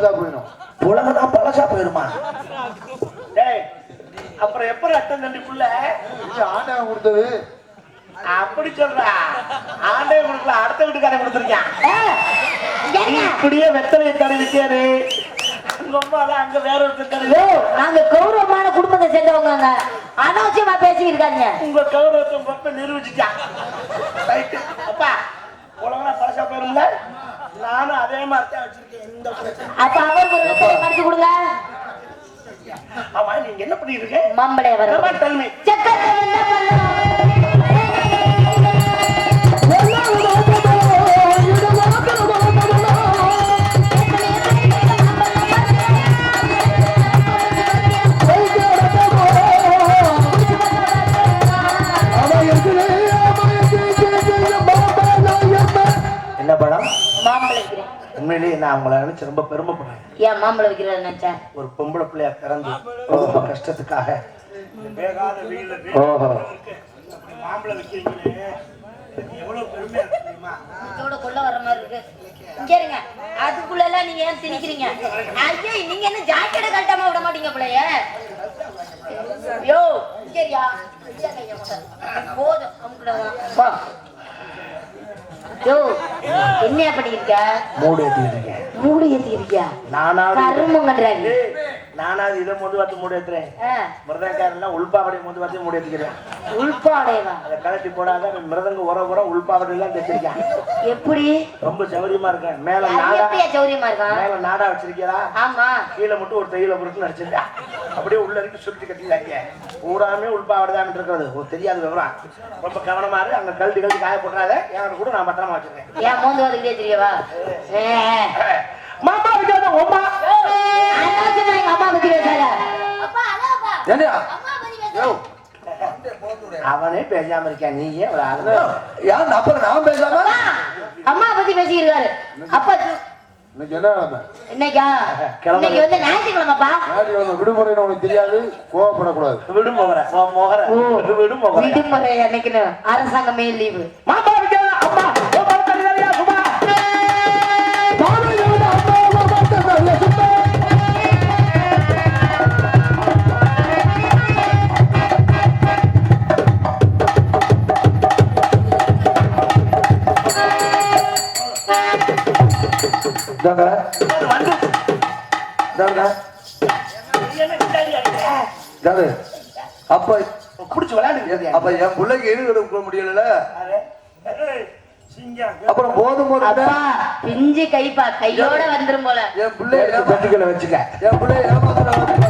பழசா போயிடும் புலகனா பழசா போயிருமா? டேய் அப்புறம் எப்ப ரத்தம் தண்டி புள்ள? ஆண்டவன் கொடுத்தது. அப்படி சொல்றா. ஆண்டே கொடுக்கல அடுத்த வீட்டுக்காரன் கொடுத்துருக்கான்? இப்படியே வெத்தலையை தான் அங்க வேற ஒருத்தர் நாங்க கௌரவமான குடும்பத்தை சேர்ந்தவங்க அனாவசியமா பேசிக்கிட்டு இருக்காங்க உங்க கௌரவத்தை நிரூபிச்சுட்டான். அப்பா உலகம் பழசா நானும் அதே மாதிரி தான் வச்சிருக்கேன் பிரச்சனை அப்ப அவருக்கு ஒரு வெத்தலை மடிச்சு கொடுங்க. ஆமா நீங்க என்ன பண்ணிட்டு இருக்கீங்க மாம்பழம் நான் உங்களை நினைச்சு ரொம்ப பெருமைப்படுறேன் ஏன் மாம்பழம் வைக்கிறேன் நினைச்சேன் ஒரு பொம்பளை பிள்ளையா பிறந்து ரொம்ப கஷ்டத்துக்காக. வேகாத வெயில்ல ஓஹோ. மாம்பழம் வைக்கிறீங்களே. எவ்வளவு பெருமையா இருக்கு தெரியுமா? இதோட கொள்ள வர மாதிரி இருக்கு. இருங்க. அதுக்குள்ள எல்லாம் நீங்க ஏன் திணிக்கிறீங்க? ஐயோ நீங்க என்ன ஜாக்கெட்டை கட்டாம விட மாட்டீங்க பிள்ளைய யோ சரியா போதும். யோ என்ன பண்ணிருக்க மூடு ஏற்றிருக்கேன் மூடு ஏத்தி இருக்கியா? நானாவது கருமங்கன்றாங்க நானாவது இதை முது வாத்து மூடு ஏத்துறேன் மிருதங்காரெல்லாம் உள்பாவடை முது வாத்தி மூடு ஏத்திக்கிறேன் உள்பாடையவா அதை கலட்டி போடாத மிருதங்க உர உர உள்பாவடை எல்லாம் தைச்சிருக்கேன். எப்படி? ரொம்ப சௌரியமா இருக்கேன். மேல நாடா சௌரியமா இருக்கான் மேல நாடா வச்சிருக்கியா? ஆமா. கீழே மட்டும் ஒரு தையில பொருட்கள் நடிச்சிருக்கா. அப்படியே உள்ள இருக்கு சுருட்டி கட்டிடாங்க பூராமே உள்பாவடை தான் இருக்கிறது. ஒரு தெரியாத விவரம். ரொம்ப கவனமா இரு. அங்க கழட்டி கழட்டி காய போட்டுறாத. என் கூட நான் பத்திரமா வச்சிருக்கேன். ஏன் மோந்து வந்துக்கிட்டே தெரியவா? மாமா விஜயாத உமா. அம்மா பத்தி பேசாத அவனே பேசாம இருக்கான் நீ ஏன் யார் அப்புறம் நான் பேசாம? அம்மா பத்தி பேசிக்கிறாரு அப்பா சு- இன்னைக்கு என்ன இன்னைக்கா? கிளம்புறது. இன்னைக்கு வந்து ஞாயிற்றுக்கிழமைப்பா. ஞாயிற்றுக்கிழமை விடுமுறைன்னு உனக்கு தெரியாது. கோவப்படக்கூடாது. விடு மோகர உன் மோகர விடு மோகர விடுமுறை அன்னைக்குன்னு. அரசாங்கமே லீவு. மாமா விஜயாத அம்மா. அப்ப புடிச்சு விளையாடு அப்ப என் பிள்ளைக்கு எது எடுக்க முடியல அப்புறம் போதும் பிஞ்சு கைப்பா. கையோட வந்துரும் போல. என் பிள்ளை பெட்டிக்கல வச்சுக்க. என் பிள்ளை ஏமாத்துறாங்க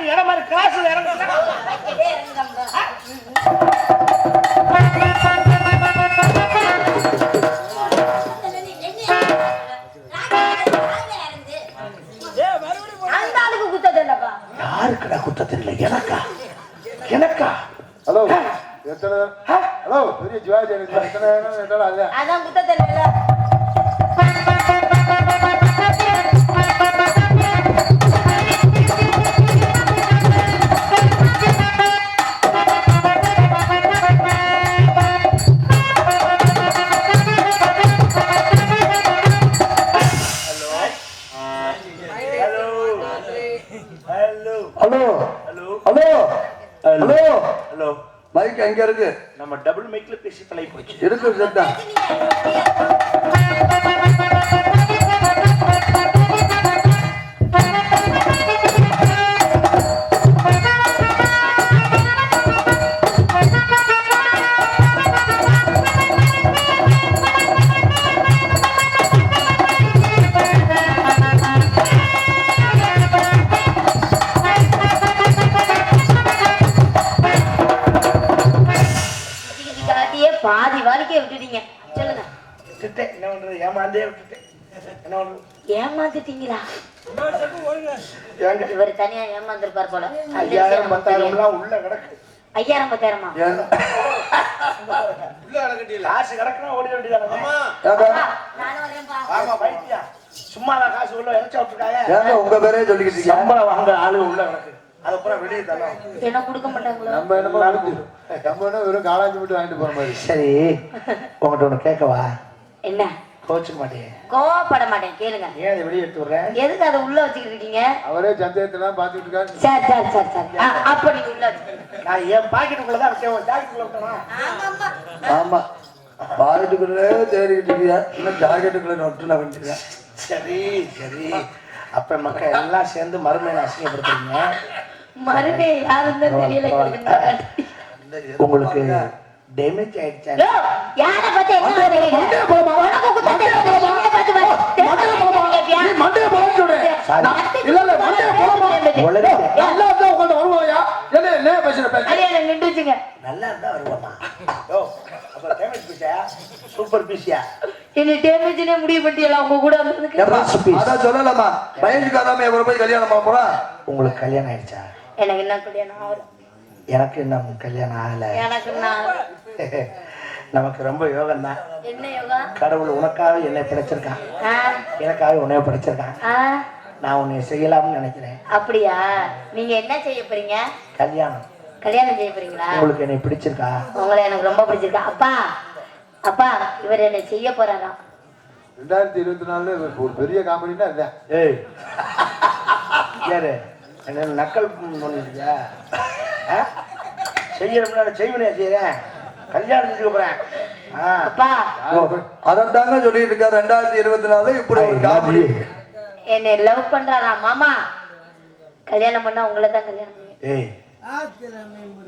ராக்கெட் இடம் மாதிரி காசு இறங்க அந்த ஆளுக்கு குத்தது இல்லப்பா யாருக்குடா குத்தத்தில் இல்லை எனக்கா? எனக்கா? ஹலோ எத்தனை? ஹலோ பெரிய சிவாஜி எனக்கு எத்தனை? அதான் எங்க இருக்கு? நம்ம டபுள் மைக்ல பேசி பழகி போச்சு இருக்கு செட்டா விட்டுட்டீங்க சொல்லுங்க. விட்டுட்டேன் என்ன பண்றது? ஏமாந்தே விட்டுட்டேன் என்ன பண்றது? ஏமாந்துட்டீங்களா? இவர் தனியா ஏமாந்துருப்பார் போல. ஐயாயிரம் பத்தாயிரம்லாம் உள்ள கிடக்கு. ஐயாயிரம் பத்தாயிரமா? ஏன் காசு கிடக்குனா ஓடி வேண்டியதானே? நானும் வரேன்ப்பா ஆமா பைத்தியா சும்மா தான் காசு உள்ள இணைச்சா விட்டுருக்காங்க. உங்க பேரே சொல்லிக்கிட்டு சம்பளம் வாங்க ஆளு உள்ள கிடக்கு. அதை பூரா வெளியே தரலாம். என்ன கொடுக்க மாட்டாங்களோ? நம்ம என்னமோ நம்ம என்ன வெறும் காளாஞ்சி மட்டும் வாங்கிட்டு போற மாதிரி. சரி உங்ககிட்ட ஒண்ணு கேட்கவா? என்ன? கோச்சுக்க மாட்டேன் கோவப்பட மாட்டேன் கேளுங்க. ஏன் அதை வெளியே எடுத்து விடுறேன் எதுக்கு அதை உள்ள வச்சுக்கிட்டு இருக்கீங்க? அவரே சந்தேகத்தெல்லாம் பார்த்துட்டு இருக்காரு. சரி சரி சரி சரி. அப்ப நீங்க உள்ள வச்சுக்கோங்க. நான் என் பாக்கெட்டுக்குள்ள தான் உன் ஜாக்கெட்டுக்குள்ள விட்டேனா? ஆமா. பாக்கெட்டுக்குள்ளே தேடிக்கிட்டு இருக்கியா? இன்னும் ஜாக்கெட்டுக்குள்ளே நொட்டுல வந்துருக்கேன் சரி சரி. அப்ப மக்கள் எல்லாம் சேர்ந்து மறுமையை அசிங்கப்படுத்துறீங்க. மறுபடியும் யாருன்னு தெரியல. உங்களுக்கு டேமேஜ் ஆயிடுச்சா? யாரை பார்த்து என்ன? உனக்கு வா- கேப்பியா? சாரி இல்ல இல்ல மண்டைய போலாமா உளறி நல்லா இருந்தா உங்கள்ட்ட வருவாயா என்ன என்ன பேசுற பேச அடியால நின்றுச்சுங்க. நல்லா இருந்தா வருவாமா ஓ அப்ப டேமேஜ் பீஸா சூப்பர் பீஸியா என்னை damage-னே முடிவு பண்ணிட்டீங்களா? உங்க கூட அதான் சொல்லலாமா பயந்துக்காதாம எவ்வளவு போய் கல்யாணம் பண்ண போறா? உங்களுக்கு கல்யாணம் ஆயிடுச்சா? எனக்கு என்ன கல்யாணம் ஆகல. எனக்கு இன்னும் கல்யாணம் ஆகல? எனக்கு நமக்கு ரொம்ப யோகம் தான். என்ன யோகா கடவுள் உனக்காக என்னை படைச்சிருக்கான் ஆ, எனக்காக உன்னைய படைச்சிருக்கான் ஆ, நான் உன்னை செய்யலாம்னு நினைக்கிறேன். அப்படியா? நீங்க என்ன செய்ய போறீங்க? கல்யாணம். கல்யாணம் செய்ய போறீங்களா? உங்களுக்கு என்னை பிடிச்சிருக்கா? உங்களை எனக்கு ரொம்ப பிடிச்சிருக்கு. அப்பா அப்பா இவர் என்ன செய்ய போறாராம். ரெண்டாயிரத்தி இருபத்தி நாலுல ஒரு பெரிய காமெடினா இதான் ஏய். யாரு? என்ன நக்கல் பண்ணிருக்கியா செய்யணும்னா செய்வனே செய்யறேன் கல்யாணம் செஞ்சுக்க போறேன். அதைத்தாங்க சொல்லிட்டு இருக்கா ரெண்டாயிரத்தி இருபத்தி நாலு இப்படி ஒரு காமெடி. என்னை லவ் பண்றாரா மாமா. கல்யாணம் பண்ணா உங்களை தான் கல்யாணம். ஏய்.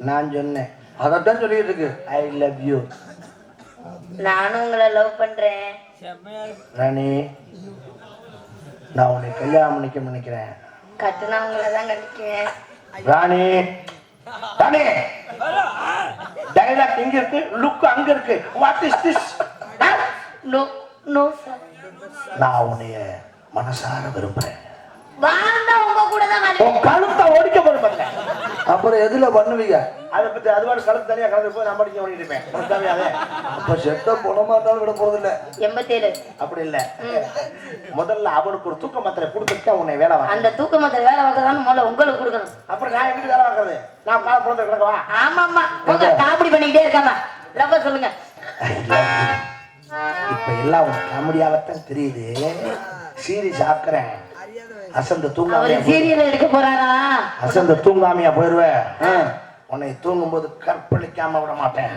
நான் சொன்னேன். அதைத்தான் சொல்லிட்டு இருக்கு. ஐ லவ் யூ நானும் உங்களை லவ் பண்றேன். ராணி நான் உன்னை கல்யாணம் பண்ணிக்க நினைக்கிறேன். கட்டுனா உங்களை தான் கட்டிக்குவேன் ராணி ராணி! டைலாக் எங்க இருக்கு லுக் அங்க இருக்கு. What is this no no sir நான் உன்னைய மனசார விரும்புறேன். உன் கழுத்தை ஒடிக்க போது பாருங்க. அப்புறம் எதுல பண்ணுவீங்க? அதை பத்தி அது மாதிரி கழுத்து தனியா கலந்து போய் இருப்பேன். உனக்கு தேவையாதே அப்ப செத்த போன மாட்டாலும் விட போறது இல்ல எண்பத்தேழு. அப்படி இல்ல. முதல்ல அவனுக்கு ஒரு தூக்க மாத்திரை கொடுத்துட்டு உன்னை வேலை வாங்க. அந்த தூக்க வேலை பார்க்கறதான்னு முதல்ல உங்களுக்கு கொடுக்கணும். அப்புறம் நான் எப்படி வேலை வாங்குறது? நான் கால பிறந்த கிடக்கவா? ஆமா ஆமா உங்க காமெடி பண்ணிக்கிட்டே இருக்காம. லவ் சொல்லுங்க. இப்ப எல்லாம் காமெடியாகத்தான் தெரியுது. சீரியஸ் ஆக்குறேன். அசந்த தூங்காமையா சீரியல் எடுக்க போறாரா? அசந்த தூங்காமையா போயிருவேன் உன்னை தூங்கும்போது கற்பழிக்காம விட மாட்டேன்.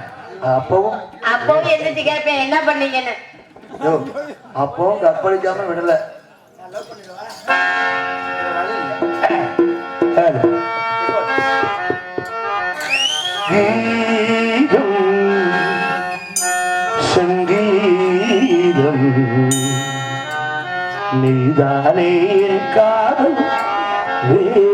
அப்பவும் அப்பவும் எந்திரிச்சு கேட்பேன் என்ன பண்ணீங்கன்னு? அப்பவும் கற்பழிக்காம விடல. கீதம் நீதானே என் காதல்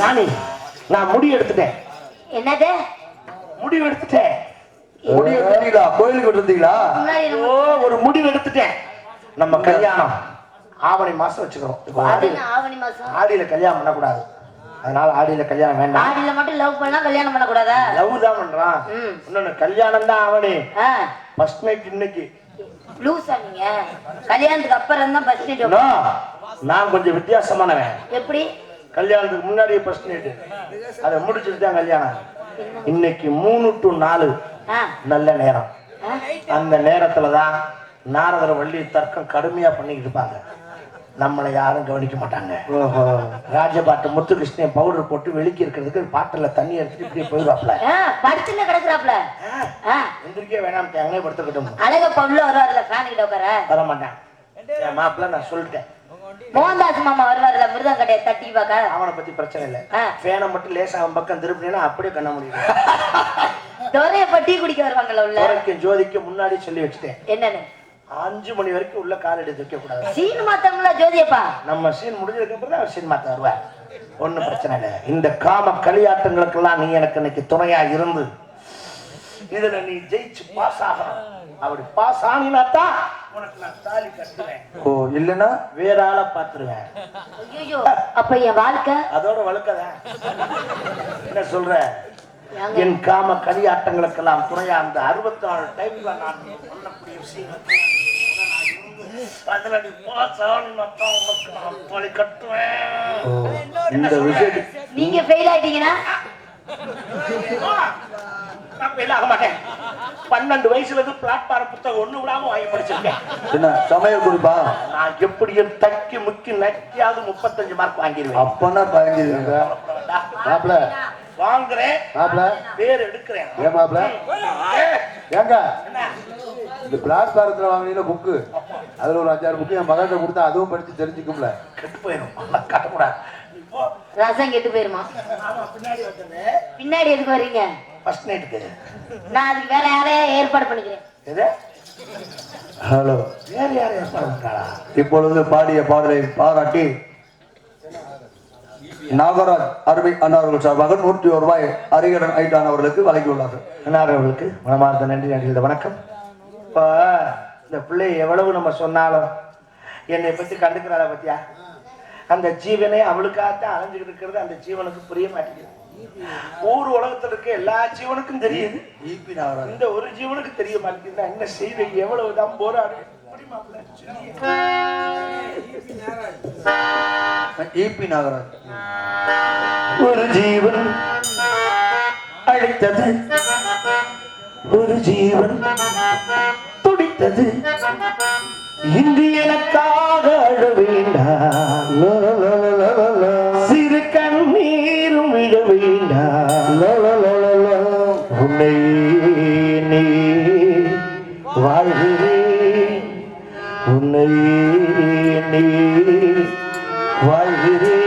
ராணி நான் முடிவு எடுத்துட்டேன். என்னது? முடிவு எடுத்துட்டேன். முடிவு எடுத்தீங்களா கோயிலுக்கு விட்டுருந்தீங்களா? ஓ ஒரு முடிவு எடுத்துட்டேன். நம்ம கல்யாணம். ஆவணி மாசம் வச்சுக்கிறோம். ஆவணி மாசம்? ஆடியில கல்யாணம் பண்ணக்கூடாது. அதனால ஆடியில கல்யாணம் வேண்டாம். ஆடியில மட்டும் லவ் பண்ணா கல்யாணம் பண்ணக்கூடாதா? லவ் தான் பண்றான். இன்னொன்னு கல்யாணம் தான் ஆவணி. ஃபர்ஸ்ட் நைட் இன்னைக்கு. லூசா நீங்க? கல்யாணத்துக்கு அப்புறம் தான் No, நான் கொஞ்சம் வித்தியாசமானவன். எப்படி? கல்யாணத்துக்கு முன்னாடியே ஃபர்ஸ்ட் நைட் அதை முடிச்சுட்டு தான் கல்யாணம் இன்னைக்கு மூணு டு நாலு நல்ல நேரம்? அந்த நேரத்துல தான் நாரதர் வள்ளி தர்க்கம் கடுமையா பண்ணிக்கிட்டு இருப்பாங்க. நம்மளை யாரும் கவனிக்க மாட்டாங்க. ஓஹோ ராஜபாட்டு முத்துகிருஷ்ணன் பவுடர் போட்டு வெளிக்கி இருக்கிறதுக்கு பாட்டில தண்ணி எடுத்துட்டு இப்படி போயிடுவாப்ல படுத்துன்னு கிடக்குறாப்ல எந்திரிக்கே வேணாம் அங்கே படுத்துக்கிட்டோம். அழகப்பா உள்ள வருவார்ல ஃபேன் கிட்ட உட்கார? வர மாட்டான் என் மாப்பிள்ள நான் சொல்லிட்டேன். மோகன்தாஸ் மாமா வருவார்ல மிருதம் கடையை தட்டி பார்க்க? அவனை பத்தி பிரச்சனை இல்லை. ஃபேனை மட்டும் லேசா அவன் பக்கம் திருப்பினா அப்படியே கண்ண முடியும் துறையப்ப டீ குடிக்க வருவாங்கல்ல உள்ள? ஜோதிக்கு முன்னாடி சொல்லி வச்சுட்டேன். என்னன்னு? அஞ்சு மணி வரைக்கும் உள்ள கால் எடுத்து வைக்க கூடாது. சீன் மாத்தம்ல ஜோதியப்பா? நம்ம சீன் முடிஞ்சதுக்கு அப்புறம் தான் அவர் சீன் மாத்த வருவார் ஒண்ணும் பிரச்சனை இல்லை. இந்த காம களியாட்டங்களுக்கெல்லாம் நீ எனக்கு இன்னைக்கு துணையா இருந்து இதுல நீ ஜெயிச்சு பாஸ் ஆகணும். அப்படி பாஸ் ஆனினா தான் உனக்கு நான் தாலி கட்டுவேன். ஓ இல்லைன்னா? வேற ஆளை பார்த்துருவேன். ஐயோ அப்ப என் வாழ்க்கை? அதோட வழுக்கதான். என்ன சொல்ற? என் காம களியாட்டங்களுக்கெல்லாம் துணையா அந்த அறுபத்தி நாலு டைம்ல நான் பண்ணக்கூடிய விஷயங்கள் அதுல நீ பாஸ் ஆகணும்னா தான் உனக்கு நான் தாலி கட்டுவேன். ஓ, இந்த விஷயத்து நீங்க ஃபெயில் ஆயிட்டீங்கன்னா? நான் ஆக மாட்டேன். பன்னெண்டு வயசுல இருந்து பிளாட்பாரம் புத்தகம் ஒண்ணு விடாம வாங்கி படிச்சிருக்கேன். என்ன குறிப்பா? நான் எப்படியும் தக்கி முக்கி நக்கியாவது முப்பத்தஞ்சு மார்க் வாங்கிடுவேன். பயந்துருங்க மாப்பிள வாங்குறேன். மாப்பிள பேர் எடுக்கிறேன். ஏன் மாப்பிள ஏய், ஏங்க? இந்த பிளாட்பாரத்தில் வாங்கினீங்க புக்கு அதுல ஒரு அஞ்சாறு புக்கு என் மகன்கிட்ட கொடுத்தா அதுவும் படிச்சு தெரிஞ்சுக்கும்ல. கெட்டு போயிடும் கட்டக்கூடாது. ரசம் கெட்டு போயிருமா? ஆமா பின்னாடி எதுக்கு வர்றீங்க ஃபர்ஸ்ட் நைட்டுக்கு நான் அதுக்கு வேற யாரையா ஏற்பாடு பண்ணிக்கிறேன். எது? ஹலோ வேற ஏற்பாடு இப்பொழுது பாடிய பாடலை பாராட்டி நாகராஜ் அருமை அண்ணா அவர்கள் சார்பாக நூற்றி ஒரு ரூபாய் அரிகரன் ஐட்டான் அவர்களுக்கு வழங்கியுள்ளார்கள். அன்னார் அவர்களுக்கு மனமார்ந்த நன்றி நன்றி வணக்கம். இப்போ இந்த பிள்ளை எவ்வளவு நம்ம சொன்னாலும் என்னை பத்தி கண்டுக்கிறாள பத்தியா? அந்த ஜீவனே அவளுக்காகத்தான் அலைஞ்சுக்கிட்டு இருக்கிறது அந்த ஜீவனுக்கு புரிய மாட்டேங்குது. ஊர் உலகத்துல இருக்க எல்லா ஜீவனுக்கும் தெரியுது. இந்த ஒரு ஜீவனுக்கு தெரிய மாட்டேங்குது. என்ன செய்வேன்? எவ்வளவுதான் போராடு ஈபி நாகராஜ். ஒரு ஜீவன் அழைத்தது. ஒரு ஜீவன் துடித்தது. இன்று எனக்காக அழ வேண்டாம். சிறு கண்ணீரும் விட வேண்டாம். வாழ்கிறேன் ஒரு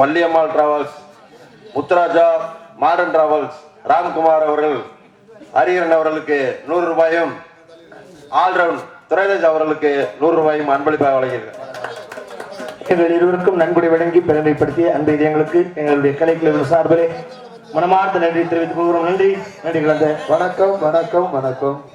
Valliammal travels Muthuraja modern travels Ramkumar அவர்கள் ஹரியரன் அவர்களுக்கு நூறு ரூபாயும் ஆல்ரவுண்ட் துரைராஜ் அவர்களுக்கு நூறு ரூபாயும் அன்பளிப்பாக வழங்கியிருக்கிறார். எங்கள் இருவருக்கும் நன்கொடை வழங்கி பெருமைப்படுத்திய அந்த இது எங்களுக்கு எங்களுடைய கலைக்குழுவின் சார்பிலே மனமார்ந்த நன்றி தெரிவித்து போகிறோம் நன்றி. நன்றி கலந்த. வணக்கம் வணக்கம் வணக்கம்.